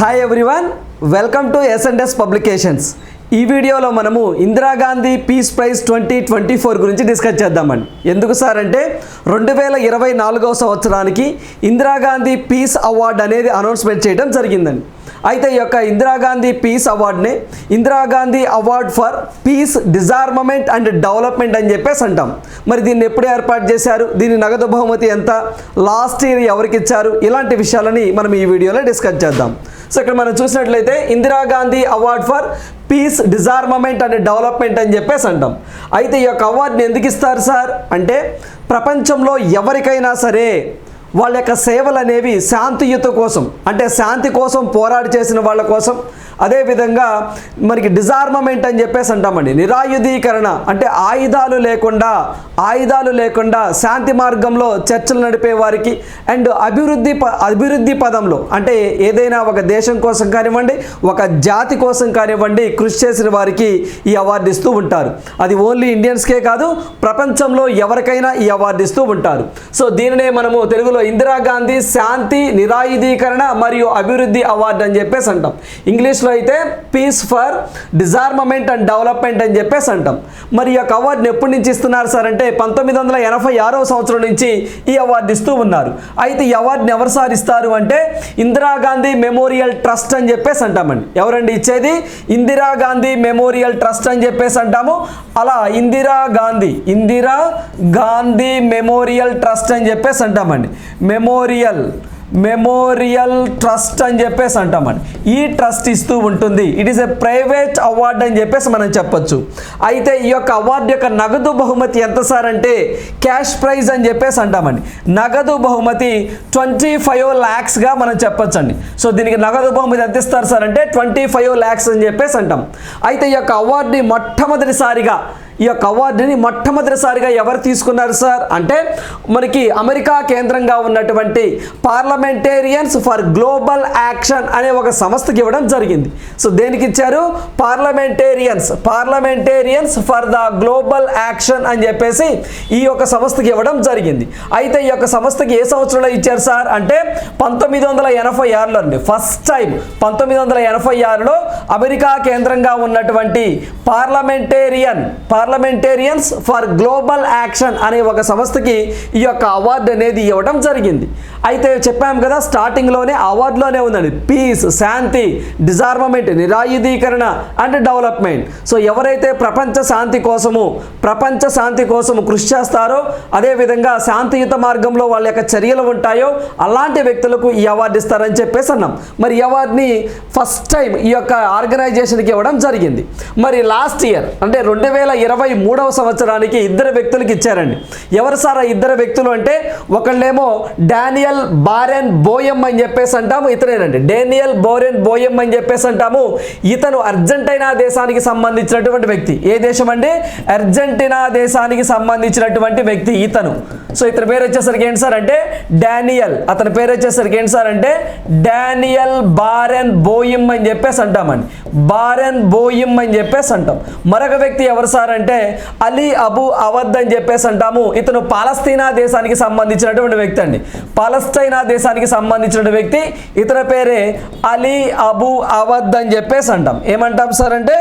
Hi everyone welcome to SNS publications ఈ వీడియోలో మనము Indira Gandhi peace prize twenty twenty four గురించి discuss చేద్దామండి. ఎందుకు సార్ అంటే రెండు వేల ఇరవై నాలుగవ సంవత్సరానికి ఇందిరాగాంధీ పీస్ అవార్డు అనేది అనౌన్స్మెంట్ చేయడం జరిగిందండి. అయితే ఈ యొక్క ఇందిరాగాంధీ పీస్ అవార్డుని Indira Gandhi award for peace disarmament and development అని చెప్పేసి అంటాం. మరి దీన్ని ఎప్పుడు ఏర్పాటు చేశారు? దీని నగదు బహుమతి ఎంత? లాస్ట్ ఇయర్ ఎవరికి ఇచ్చారు? ఇలాంటి విషయాలని మనం ఈ వీడియోలో డిస్కస్ చేద్దాం. సో ఇక్కడ మనం చూసినట్లయితే Indira Gandhi award for peace disarmament and development అని చెప్పేసి అంటాం. అయితే ఈ యొక్క అవార్డుని ఎందుకు ఇస్తారు సార్? అంటే ప్రపంచంలో ఎవరికైనా సరే వాళ్ళ యొక్క సేవలు అనేవి శాంతియుత కోసం అంటే శాంతి కోసం పోరాడి చేసిన వాళ్ళ కోసం అదేవిధంగా మనకి డిజార్మమెంట్ అని చెప్పేసి అంటామండి. నిరాయుధీకరణ అంటే ఆయుధాలు లేకుండా ఆయుధాలు లేకుండా శాంతి మార్గంలో చర్చలు నడిపే వారికి అండ్ అభివృద్ధి ప అభివృద్ధి పదంలో అంటే ఏదైనా ఒక దేశం కోసం కానివ్వండి ఒక జాతి కోసం కానివ్వండి కృషి చేసిన వారికి ఈ అవార్డు ఇస్తూ ఉంటారు. అది ఓన్లీ ఇండియన్స్కే కాదు ప్రపంచంలో ఎవరికైనా ఈ అవార్డు ఇస్తూ ఉంటారు. సో దీనినే మనము తెలుగులో ఇందిరాగాంధీ శాంతి నిరాయుధీకరణ మరియు అభివృద్ధి అవార్డు అని చెప్పేసి అంటాం. ఇంగ్లీష్లో అయితే peace for disarmament and development అని చెప్పేసి అంటాం. మరి ఈ యొక్క అవార్డుని ఎప్పటి నుంచి ఇస్తున్నారు సార్ అంటే పంతొమ్మిది వందల ఎనభై ఆరవ సంవత్సరం నుంచి ఈ అవార్డు ఇస్తూ ఉన్నారు. అయితే ఈ అవార్డుని ఎవరు సార్ ఇస్తారు అంటే ఇందిరాగాంధీ మెమోరియల్ ట్రస్ట్ అని చెప్పేసి అంటామండి. ఎవరండి ఇచ్చేది? ఇందిరాగాంధీ మెమోరియల్ ట్రస్ట్ అని చెప్పేసి అంటాము. అలా ఇందిరా గాంధీ ఇందిరా గాంధీ మెమోరియల్ ట్రస్ట్ అని చెప్పేసి అంటామండి. మెమోరియల్ మెమోరియల్ ట్రస్ట్ అని చెప్పేసి అంటామని ఈ ట్రస్ట్ ఇస్తూ ఉంటుంది. It is a private award అని చెప్పేసి మనం చెప్పొచ్చు. అయితే ఈ యొక్క అవార్డు యొక్క నగదు బహుమతి ఎంత సార్ అంటే క్యాష్ ప్రైజ్ అని చెప్పేసి అంటామండి నగదు బహుమతి ట్వంటీ ఫైవ్ ల్యాక్స్గా మనం చెప్పొచ్చండి సో దీనికి నగదు బహుమతి ఎంత ఇస్తారు సార్ అంటే ట్వంటీ ఫైవ్ ల్యాక్స్ అని చెప్పేసి అంటాం. అయితే ఈ యొక్క అవార్డుని మొట్టమొదటిసారిగా ఈ యొక్క అవార్డుని మొట్టమొదటిసారిగా ఎవరు తీసుకున్నారు సార్? అంటే మనకి అమెరికా కేంద్రంగా ఉన్నటువంటి పార్లమెంటేరియన్స్ ఫర్ గ్లోబల్ యాక్షన్ అనే ఒక సంస్థకి ఇవ్వడం జరిగింది. సో దేనికి ఇచ్చారు? Parliamentarians parliamentarians for the global action అని చెప్పేసి ఈ యొక్క సంస్థకి ఇవ్వడం జరిగింది. అయితే ఈ యొక్క సంస్థకి ఏ సంవత్సరంలో ఇచ్చారు సార్? అంటే పంతొమ్మిది వందల ఎనభై ఆరులో అండి. ఫస్ట్ టైం పంతొమ్మిది వందల ఎనభై ఆరులో అమెరికా కేంద్రంగా ఉన్నటువంటి పార్లమెంటేరియన్ పార్ పార్లమెంటేరియన్స్ ఫర్ గ్లోబల్ యాక్షన్ అనే ఒక సంస్థకి ఈ యొక్క అవార్డు అనేది ఇవ్వడం జరిగింది. అయితే చెప్పాం కదా స్టార్టింగ్లోనే అవార్డులోనే ఉందండి. పీస్ శాంతి డిజార్మమెంట్ నిరాయుధీకరణ అండ్ డెవలప్మెంట్ సో ఎవరైతే ప్రపంచ శాంతి కోసము ప్రపంచ శాంతి కోసము కృషి చేస్తారో అదేవిధంగా శాంతియుత మార్గంలో వాళ్ళ యొక్క చర్యలు ఉంటాయో అలాంటి వ్యక్తులకు ఈ అవార్డు ఇస్తారని చెప్పేసి అన్నాం. మరి ఈ అవార్డుని ఫస్ట్ టైం ఈ యొక్క ఆర్గనైజేషన్కి ఇవ్వడం జరిగింది. మరి లాస్ట్ ఇయర్ అంటే రెండు వేల ఇరవై మూడవ సంవత్సరానికి ఇద్దరు వ్యక్తులకి ఇచ్చారండి. ఎవరు సార్ ఆ ఇద్దరు వ్యక్తులు అంటే ఒకళ్ళేమో డానియల్ బారెన్ బోయం అని చెప్పేసి అంటాము ఇతనేనండి. డేనియల్ బోరెన్ బోయం అని చెప్పేసి అంటాము. ఇతను అర్జెంటీనా దేశానికి సంబంధించినటువంటి వ్యక్తి. ఏ దేశం అండి? అర్జెంటీనా దేశానికి సంబంధించినటువంటి వ్యక్తి ఇతను. సో ఇతని పేరు వచ్చేసరికి ఏంటి సార్ అంటే డానియల్ అతని పేరు వచ్చేసరికి ఏంటి సార్ అంటే డానియల్ బారెన్ బోయిమ్ అని చెప్పేసి అంటామండి. బారెన్ బోయిమ్ అని చెప్పేసి అంటాం. మరొక వ్యక్తి ఎవరు సార్ అంటే అలీ అబు అవద్ అని చెప్పేసి అంటాము. ఇతను పాలస్తీనా దేశానికి సంబంధించినటువంటి వ్యక్తి అండి. పలస్తైనా దేశానికి సంబంధించిన వ్యక్తి ఇతర పేరే అలీ అబు అవద్ అని చెప్పేసి అంటాం. ఏమంటాం సార్ అంటే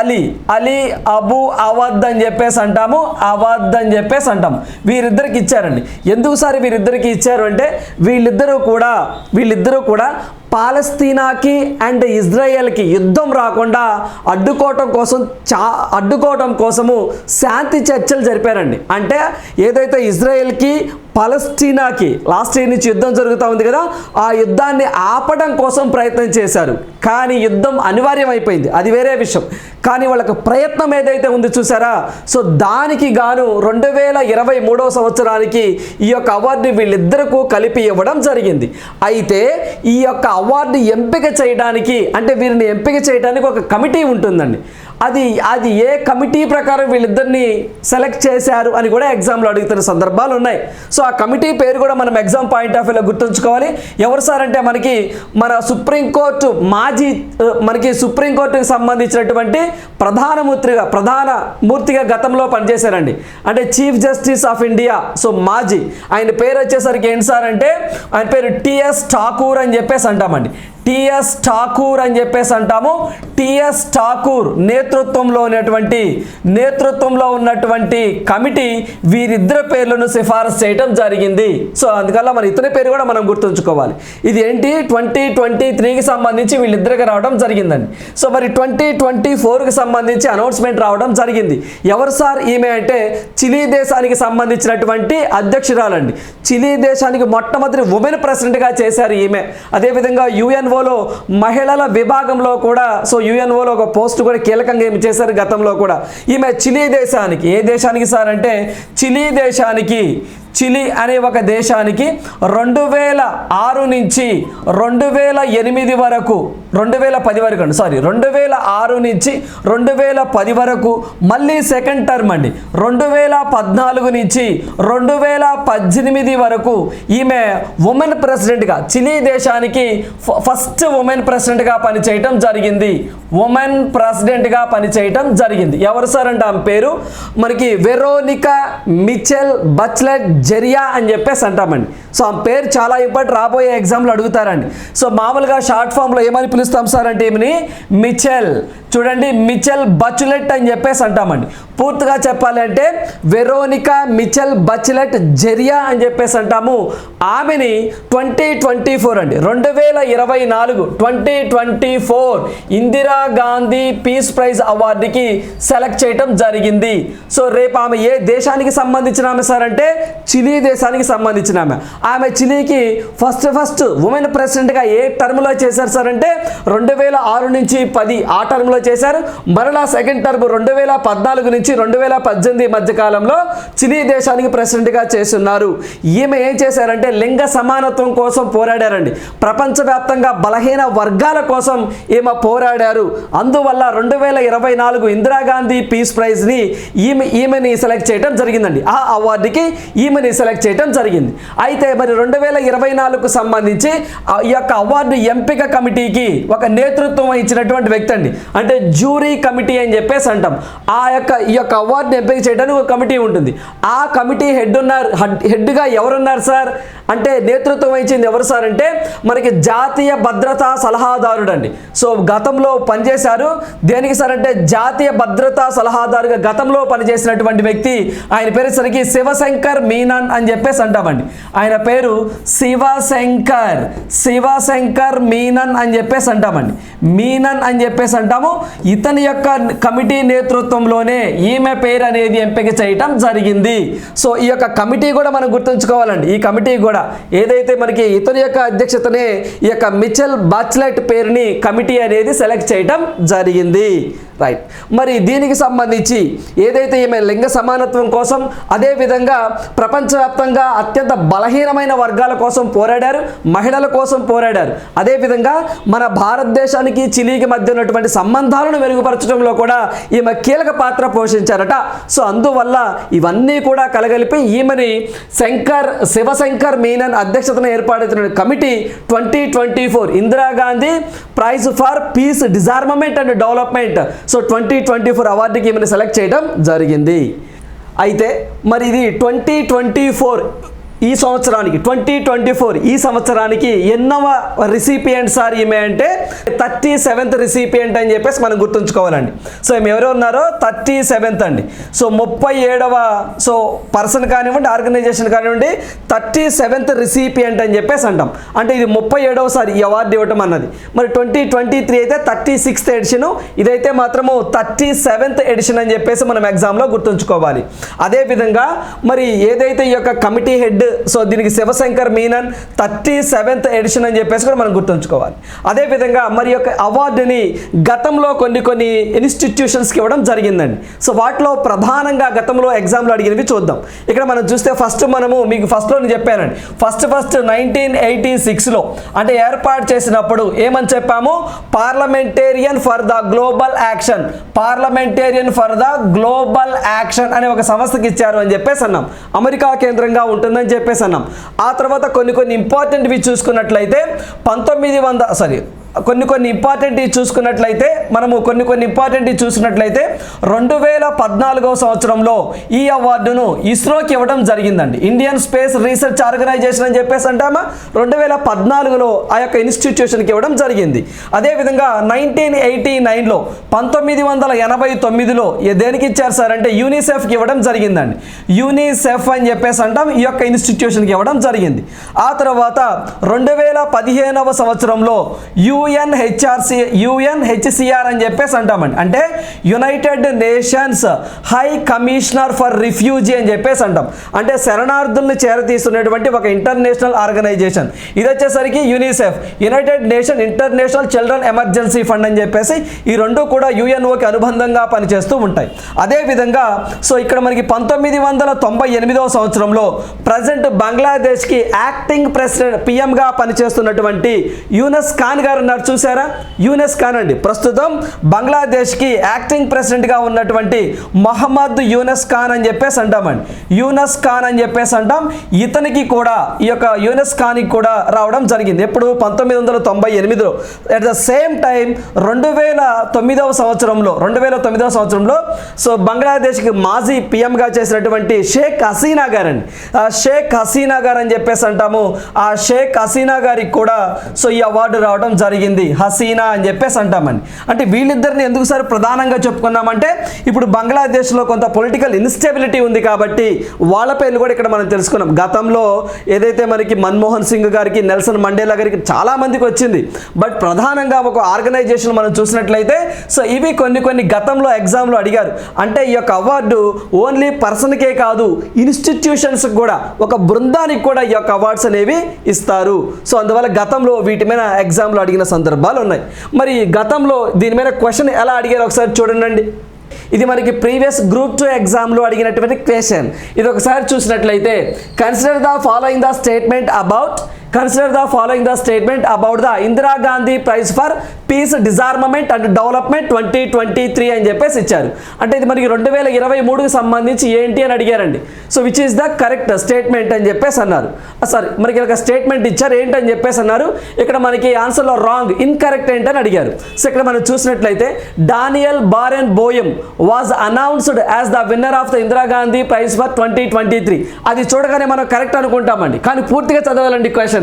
అలీ అలీ అబు అవద్ అని చెప్పేసి అంటాము అవద్ అని చెప్పేసి అంటాం. వీరిద్దరికి ఇచ్చారండి. ఎందుకు సార్ వీరిద్దరికి ఇచ్చారు అంటే వీళ్ళిద్దరూ కూడా వీళ్ళిద్దరూ కూడా పాలస్తీనాకి అండ్ ఇజ్రాయెల్కి యుద్ధం రాకుండా అడ్డుకోవటం కోసం చా అడ్డుకోవటం కోసము శాంతి చర్చలు జరిపారండి. అంటే ఏదైతే ఇజ్రాయెల్కి పాలస్తీనాకి లాస్ట్ ఇయర్ నుంచి యుద్ధం జరుగుతూ ఉంది కదా ఆ యుద్ధాన్ని ఆపడం కోసం ప్రయత్నం చేశారు. కానీ యుద్ధం అనివార్యం అయిపోయింది అది వేరే విషయం. కానీ వాళ్ళకి ప్రయత్నం ఏదైతే ఉంది చూసారా సో దానికి గాను రెండు వేల ఇరవై మూడవ సంవత్సరానికి ఈ యొక్క అవార్డుని వీళ్ళిద్దరికూ కలిపి ఇవ్వడం జరిగింది. అయితే ఈ యొక్క అవార్డు ఎంపిక చేయడానికి అంటే వీరిని ఎంపిక చేయడానికి ఒక కమిటీ ఉంటుందండి. అది అది ఏ కమిటీ ప్రకారం వీళ్ళిద్దరిని సెలెక్ట్ చేశారు అని కూడా ఎగ్జామ్లో అడుగుతున్న సందర్భాలు ఉన్నాయి. సో ఆ కమిటీ పేరు కూడా మనం ఎగ్జామ్ పాయింట్ ఆఫ్ వ్యూలో గుర్తుంచుకోవాలి. ఎవరు సార్ అంటే మనకి మన సుప్రీంకోర్టు మాజీ మనకి సుప్రీంకోర్టుకి సంబంధించినటువంటి ప్రధానమూర్తిగా ప్రధాన మూర్తిగా గతంలో పనిచేశారండి. అంటే chief justice of India so మాజీ. ఆయన పేరు వచ్చేసరికి ఏంటి సార్ అంటే ఆయన పేరు టిఎస్ ఠాకూర్ అని చెప్పేసి అంటామండి. టిఎస్ ఠాకూర్ అని చెప్పేసి అంటాము. టిఎస్ ఠాకూర్ నేతృత్వంలో ఉన్నటువంటి నేతృత్వంలో ఉన్నటువంటి కమిటీ వీరిద్దరి పేర్లను సిఫారసు చేయడం జరిగింది. సో అందువల్ల మన ఇతని పేరు కూడా మనం గుర్తుంచుకోవాలి. ఇది ఏంటి? ట్వంటీ ట్వంటీ త్రీకి సంబంధించి వీళ్ళిద్దరికి రావడం జరిగిందండి. సో మరి ట్వంటీ ట్వంటీ ఫోర్కి సంబంధించి అనౌన్స్మెంట్ రావడం జరిగింది. ఎవరు సార్? ఈమె అంటే చిలీ దేశానికి సంబంధించినటువంటి అధ్యక్షురాలండి. చిలీ దేశానికి మొట్టమొదటి ఉమెన్ ప్రెసిడెంట్గా చేశారు ఈమె. అదేవిధంగా యుఎన్ఓలో మహిళల విభాగంలో కూడా సో యుఎన్ఓలో ఒక పోస్ట్ కూడా కీలకంగా ఏమి చేశారు గతంలో కూడా. ఈమె చిలీ దేశానికి ఏ దేశానికి సార్ అంటే చిలీ దేశానికి చిలీ అనే ఒక దేశానికి రెండు వేల ఆరు నుంచి రెండు వేల ఎనిమిది వరకు రెండు వేల పది వరకు అండి సారీ రెండు వేల ఆరు నుంచి రెండు వేల పది వరకు మళ్ళీ సెకండ్ టర్మ్ అండి. రెండు వేల పద్నాలుగు నుంచి రెండు వేల పద్దెనిమిది వరకు ఈమె ఉమెన్ ప్రెసిడెంట్గా చిలీ దేశానికి ఫ- ఫస్ట్ ఉమెన్ ప్రెసిడెంట్గా పనిచేయటం జరిగింది. ఉమెన్ ప్రెసిడెంట్గా పనిచేయటం జరిగింది. ఎవరు సార్ అంటే ఆమె పేరు? మనకి వెరోనికా మిచెల్ బచ్లెట్ జరియా అని చెప్పేసి అంటామండి. సో ఆ పేరు చాలా ఇప్పటి రాబోయే ఎగ్జామ్లు అడుగుతారండి. సో మామూలుగా షార్ట్ ఫామ్లో ఏమని పిలుస్తాం సార్ అంటే ఏమిని? మిచెల్. చూడండి మిచెల్ బచ్లెట్ అని చెప్పేసి అంటామండి. పూర్తిగా చెప్పాలి అంటే వెరోనికా మిచెల్ బచ్లెట్ జెరియా అని చెప్పేసి అంటాము. ఆమెని ట్వంటీ ట్వంటీ ఫోర్ అండి. రెండు వేల ఇరవై నాలుగు twenty twenty four Indira Gandhi peace prize అవార్డుకి select చేయటం జరిగింది. సో రేపు ఆమె ఏ దేశానికి సంబంధించిన ఆమె సార్ అంటే? చిలీ దేశానికి సంబంధించిన ఆమె. ఆమె చిలీకి ఫస్ట్ ఫస్ట్ ఉమెన్ ప్రెసిడెంట్గా ఏ టర్మ్లో చేశారు సార్ అంటే రెండు వేల ఆరు నుంచి పది ఆ టర్మ్లో చేశారు. మరలా సెకండ్ టర్మ్ రెండు వేల పద్నాలుగు నుంచి రెండు వేల పద్దెనిమిది మధ్య కాలంలో చిలీ దేశానికి ప్రెసిడెంట్గా చేస్తున్నారు. ఈమె ఏం చేశారంటే లింగ సమానత్వం కోసం పోరాడారండి. ప్రపంచవ్యాప్తంగా బలహీన వర్గాల కోసం ఈమె పోరాడారు. అందువల్ల రెండు వేల ఇరవై నాలుగు ఇందిరాగాంధీ పీస్ ప్రైజ్ని ఈమె ఈమెని సెలెక్ట్ చేయడం జరిగిందండి. ఆ అవార్డుకి ఈమెని సెలెక్ట్ చేయడం జరిగింది. అయితే మరి రెండు వేల ఇరవై నాలుగుకు సంబంధించి ఆ ఈ యొక్క అవార్డు ఎంపిక కమిటీకి ఒక నేతృత్వం ఇచ్చినటువంటి వ్యక్తి అండి. అంటే జ్యూరీ కమిటీ అని చెప్పేసి అంటాం. ఆ యొక్క ఈ యొక్క అవార్డుని ఎంపిక చేయడానికి ఒక కమిటీ ఉంటుంది. ఆ కమిటీ హెడ్ ఉన్నారు హెడ్- హెడ్గా ఎవరున్నారు సార్? అంటే నేతృత్వం ఇచ్చింది ఎవరు సార్ అంటే మనకి జాతీయ భద్రతా సలహాదారుడు అండి సో గతంలో పనిచేశారు. దేనికి సార్ అంటే జాతీయ భద్రతా సలహాదారుగా గతంలో పనిచేసినటువంటి వ్యక్తి. ఆయన పేరు సరికి శివశంకర్ మీనన్ అని చెప్పేసి అంటామండి. ఆయన పేరు శివశంకర్. శివశంకర్ మీనన్ అని చెప్పేసి అంటామండి. మీనన్ అని చెప్పేసి అంటాము. ఇతని యొక్క కమిటీ నేతృత్వంలోనే ఈమె పేరు అనేది ఎంపిక చేయటం జరిగింది. సో ఈ యొక్క కమిటీ కూడా మనం గుర్తుంచుకోవాలండి. ఈ కమిటీ కూడా ఏదైతే మనకి ఇతని యొక్క అధ్యక్షతనే ఈ యొక్క మిచెల్ బాచ్లెట్ పేరుని కమిటీ అనేది సెలెక్ట్ చేయటం జరిగింది. రైట్. మరి దీనికి సంబంధించి ఏదైతే ఈమె లింగ సమానత్వం కోసం అదే విధంగా ప్రపంచవ్యాప్తంగా అత్యంత బలహీన బలహీనమైన వర్గాల కోసం పోరాడారు మహిళల కోసం పోరాడారు. అదే విధంగా మన భారతదేశానికి చిలీకి మధ్య ఉన్నటువంటి సంబంధాలను మెరుగుపరచడంలో కూడా ఈమె కీలక పాత్ర పోషించారట. సో అందువల్ల ఇవన్నీ కూడా కలగలిపి ఈమెని శంకర్ శివశంకర్ మీనన్ అధ్యక్షతన ఏర్పాటైన committee twenty twenty four Indira Gandhi prize for peace disarmament and development. So twenty twenty four అవార్డుకి ఈమెను సెలెక్ట్ చేయడం జరిగింది. అయితే మరి ఇది ట్వంటీ ట్వంటీ ఫోర్ ఈ సంవత్సరానికి ట్వంటీ ట్వంటీ ఫోర్ ఈ సంవత్సరానికి ఎన్నవ రిసిపియంట్ సార్ ఈమె అంటే థర్టీ సెవెంత్ రిసిపియంట్ అని చెప్పేసి మనం గుర్తుంచుకోవాలండి. సో ఈమె ఎవరు ఉన్నారో థర్టీ సెవెంత్ అండి. సో ముప్పై ఏడవ సో పర్సన్ కానివ్వండి ఆర్గనైజేషన్ కానివ్వండి థర్టీ సెవెంత్ రిసిపియంట్ అని చెప్పేసి అంటాం. అంటే ఇది ముప్పై ఏడవసారి ఈ అవార్డు ఇవ్వటం అన్నది. మరి ట్వంటీ ట్వంటీ త్రీ అయితే థర్టీ సిక్స్త్ ఎడిషన్ ఇదైతే మాత్రము థర్టీ సెవెంత్ ఎడిషన్ అని చెప్పేసి మనం ఎగ్జామ్లో గుర్తుంచుకోవాలి. అదేవిధంగా మరి ఏదైతే ఈ యొక్క కమిటీ హెడ్ సో దీనికి Shivshankar Menon thirty seventh edition అని చెప్పేసి కూడా మనం గుర్తుంచుకోవాలి. అదేవిధంగా మరి యొక్క అవార్డుని గతంలో కొన్ని కొన్ని ఇన్స్టిట్యూషన్స్కి ఇవ్వడం జరిగిందండి. సో వాటిలో ప్రధానంగా గతంలో ఎగ్జామ్లు అడిగినవి చూద్దాం. ఇక్కడ మనం చూస్తే ఫస్ట్ మనము మీకు ఫస్ట్లో నేను చెప్పానండి. ఫస్ట్ ఫస్ట్ నైన్టీన్ ఎయిటీ సిక్స్లో అంటే ఏర్పాటు చేసినప్పుడు ఏమని చెప్పాము? Parliamentarian for the global action parliamentarian for the global action అనే ఒక సంస్థకి ఇచ్చారు అని చెప్పేసి అన్నాం. అమెరికా కేంద్రంగా ఉంటుందని చెప్పేసి అన్నాం. ఆ తర్వాత కొన్ని కొన్ని ఇంపార్టెంట్వి చూసుకున్నట్లయితే పంతొమ్మిది వంద సారీ కొన్ని కొన్ని ఇంపార్టెంట్ చూసుకున్నట్లయితే మనము కొన్ని కొన్ని ఇంపార్టెంట్ చూసినట్లయితే రెండు వేల పద్నాలుగవ సంవత్సరంలో ఈ అవార్డును ఇస్రోకి ఇవ్వడం జరిగిందండి. ఇండియన్ స్పేస్ రీసెర్చ్ ఆర్గనైజేషన్ అని చెప్పేసి అంటామా? రెండు వేల పద్నాలుగులో ఆ యొక్క ఇన్స్టిట్యూషన్కి ఇవ్వడం జరిగింది. అదేవిధంగా నైన్టీన్ ఎయిటీ నైన్లో పంతొమ్మిది వందల ఎనభై తొమ్మిదిలో దేనికి ఇచ్చారు సార్ అంటే యూనిసెఫ్కి ఇవ్వడం జరిగిందండి. యూనిసెఫ్ అని చెప్పేసి అంటాం ఈ యొక్క ఇన్స్టిట్యూషన్కి ఇవ్వడం జరిగింది. ఆ తర్వాత రెండు వేల పదిహేనవ సంవత్సరంలో యూ యుఎన్హెచ్ఆర్సి యుఎన్హెచ్సిఆర్ అని చెప్పేసి అంటామండి. అంటే United Nations high commissioner for refugee అని చెప్పేసి అంటాం. అంటే శరణార్థుల్ని చేరతీస్తున్నటువంటి ఒక ఇంటర్నేషనల్ ఆర్గనైజేషన్ ఇది వచ్చేసరికి UNICEF United Nation international children emergency fund అని చెప్పేసి ఈ రెండు కూడా యుఎన్ఓకి అనుబంధంగా పనిచేస్తూ ఉంటాయి. అదేవిధంగా సో ఇక్కడ మనకి పంతొమ్మిది వందల తొంభై ఎనిమిదవ సంవత్సరంలో ప్రజెంట్ బంగ్లాదేశ్కి యాక్టింగ్ ప్రెసిడెంట్ పిఎంగా పనిచేస్తున్నటువంటి యూనస్ ఖాన్ గారు ఉన్నారు చూసారా యూనస్ ఖాన్ అండి ప్రస్తుతం బంగ్లాదేశ్కి యాక్టింగ్ ప్రెసిడెంట్గా ఉన్నటువంటి మహమ్మద్ యూనెస్ ఖాన్ అని చెప్పేసి అంటామండి యూనస్ ఖాన్ అని చెప్పేసి అంటాం. ఇతనికి కూడా ఈ యొక్క యూనెస్ ఖాన్కి కూడా రావడం జరిగింది. ఎప్పుడు? పంతొమ్మిది వందల తొంభై ఎనిమిదిలో. అట్ ద సేమ్ టైం రెండు వేల తొమ్మిదవ సంవత్సరంలో రెండు వేల తొమ్మిదవ సంవత్సరంలో సో బంగ్లాదేశ్కి మాజీ పిఎంగా చేసినటువంటి షేక్ హసీనా గారండి. ఆ షేక్ హసీనా గారు అని చెప్పేసి అంటాము. ఆ షేక్ హసీనా గారికి కూడా సో ఈ అవార్డు రావడం జరిగింది. హసీనా అని చెప్పేసి అంటామని అంటే వీళ్ళిద్దరిని ఎందుకు సార్ ప్రధానంగా చెప్పుకున్నామంటే ఇప్పుడు బంగ్లాదేశ్లో కొంత పొలిటికల్ ఇన్స్టెబిలిటీ ఉంది కాబట్టి వాళ్ళ పేర్లు కూడా ఇక్కడ మనం తెలుసుకున్నాం. గతంలో ఏదైతే మనకి మన్మోహన్ సింగ్ గారికి నెల్సన్ మండేలా గారికి చాలా మందికి వచ్చింది. బట్ ప్రధానంగా ఒక ఆర్గనైజేషన్ మనం చూసినట్లయితే సో ఇవి కొన్ని కొన్ని గతంలో ఎగ్జామ్లో అడిగారు. అంటే ఈ యొక్క అవార్డు ఓన్లీ పర్సన్కే కాదు ఇన్స్టిట్యూషన్స్ కూడా ఒక బృందానికి కూడా ఈ యొక్క అవార్డ్స్ అనేవి ఇస్తారు. సో అందువల్ల గతంలో వీటి మీద ఎగ్జామ్లో అడిగిన సందర్భాలు ఉన్నాయి. మరి గతంలో దీని మీద క్వశ్చన్ ఎలా అడిగారు? ఒకసారి చూడండి ఇది మనకి ప్రీవియస్ గ్రూప్ టూ ఎగ్జామ్లో అడిగినటువంటి క్వశ్చన్ ఇది ఒకసారి చూసినట్లయితే consider the following the statement about consider the following the statement about the Indira Gandhi prize for peace disarmament and development twenty twenty three అని చెప్పేసి ఇచ్చారు. అంటే ఇది మనకి రెండు వేల ఇరవై మూడుకి సంబంధించి ఏంటి అని అడిగారండి. So which is the correct statement అని చెప్పేసి అన్నారు. Ah, సారీ మనకి ఒక స్టేట్మెంట్ ఇచ్చారు ఏంటని చెప్పేసి అన్నారు. ఇక్కడ మనకి ఆన్సర్లో రాంగ్ ఇన్కరెక్ట్ ఏంటని అడిగారు. సో ఇక్కడ మనం చూసినట్లయితే Daniel Barenboim was announced as the winner of the Indira Gandhi prize for twenty twenty three అది చూడగానే మనం కరెక్ట్ అనుకుంటామండి. కానీ పూర్తిగా చదవాలండి క్వశ్చన్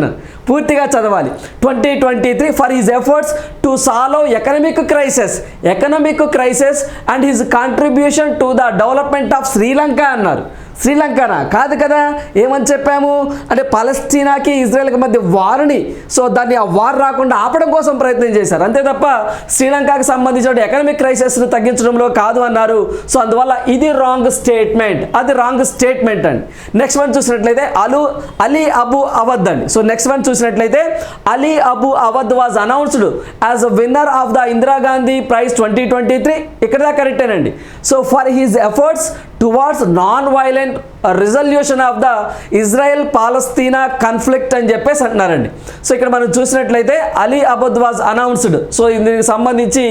పూర్తిగా చదవాలి. Twenty twenty three for his efforts to solve economic crisis economic crisis and his contribution to the development of Sri Lanka అన్నారు. శ్రీలంకనా? కాదు కదా? ఏమని చెప్పాము? అంటే పలస్తీనాకి ఇజ్రాయెల్కి మధ్య వారుని. సో దాన్ని ఆ వార్ రాకుండా ఆపడం కోసం ప్రయత్నం చేశారు. అంతే తప్ప శ్రీలంకకి సంబంధించిన ఎకనామిక్ క్రైసిస్ను తగ్గించడంలో కాదు అన్నారు. సో అందువల్ల ఇది రాంగ్ స్టేట్మెంట్ అది రాంగ్ స్టేట్మెంట్ అండి. నెక్స్ట్ వన్ చూసినట్లయితే అలు అలీ అబు అవద్ అండి. సో నెక్స్ట్ వన్ చూసినట్లయితే Ali Abu Awad was announced as a winner of the Indira Gandhi prize twenty twenty three ఇక్కడ కరెక్టేనండి so for his efforts towards non violent resolution of the Israel Palestine conflict అని చెప్పేసి అంటున్నారండి. So ఇక్కడ మనం చూసినట్లయితే Ali Awad was announced so దీనికి సంబంధించి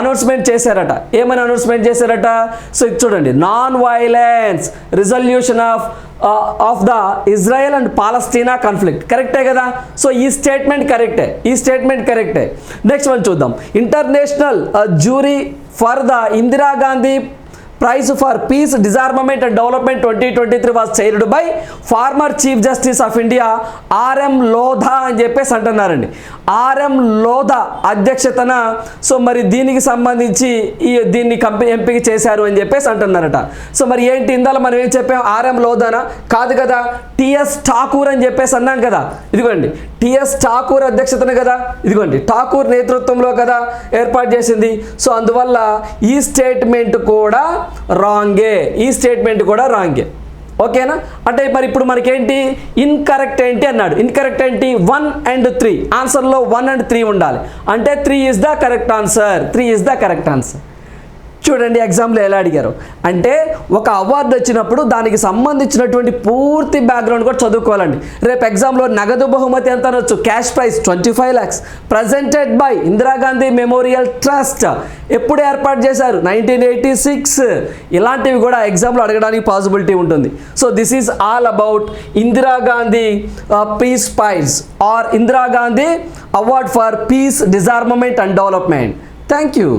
అనౌన్స్మెంట్ చేశారట. ఏమని అనౌన్స్మెంట్ చేశారట? సో ఇది చూడండి. Non violence resolution of of the Israel and Palestine conflict కరెక్టే కదా? సో ఈ స్టేట్మెంట్ కరెక్టే ఈ స్టేట్మెంట్ కరెక్టే నెక్స్ట్ వన్ చూద్దాం. International jury for the Indira Gandhi prize for peace disarmament and development twenty twenty three was chaired by former chief justice of India RM Lodha అని చెప్పేసి అంటున్నారండి. ఆర్ఎం లోధా అధ్యక్షతన so మరి దీనికి సంబంధించి ఈ దీన్ని కంపెనీ ఎంపిక చేశారు అని చెప్పేసి అంటున్నారట. సో మరి ఏంటి ఇందాల మనం ఏం చెప్పాం? ఆర్ఎం లోధానా కాదు కదా టిఎస్ ఠాకూర్ అని చెప్పేసి అన్నాం కదా. ఇదిగోండి టిఎస్ ఠాకూర్ అధ్యక్షతన కదా? ఇదిగోండి ఠాకూర్ నేతృత్వంలో కదా ఏర్పాటు చేసింది. సో అందువల్ల ఈ స్టేట్మెంట్ కూడా రాంగే. ఈ స్టేట్మెంట్ కూడా రాంగే. ఓకేనా? అంటే మరి ఇప్పుడు మనకేంటి? ఇన్కరెక్ట్ ఏంటి అన్నాడు. ఇన్కరెక్ట్ ఏంటి? One and three. ఆన్సర్లో one and three ఉండాలి. అంటే three is the correct answer. Three is the correct answer. చూడండి ఎగ్జామ్లో ఎలా అడిగారు? అంటే ఒక అవార్డు వచ్చినప్పుడు దానికి సంబంధించినటువంటి పూర్తి బ్యాక్గ్రౌండ్ కూడా చదువుకోవాలండి. రేపు ఎగ్జామ్లో నగదు బహుమతి ఎంత అనొచ్చు? Cash prize twenty five lakhs presented by Indira Gandhi memorial trust ఎప్పుడు ఏర్పాటు చేశారు? నైన్టీన్ ఎయిటీ సిక్స్ ఇలాంటివి కూడా ఎగ్జామ్లో అడగడానికి పాసిబిలిటీ ఉంటుంది. So this is all about Indira Gandhi peace prize or Indira Gandhi award for peace disarmament and development thank you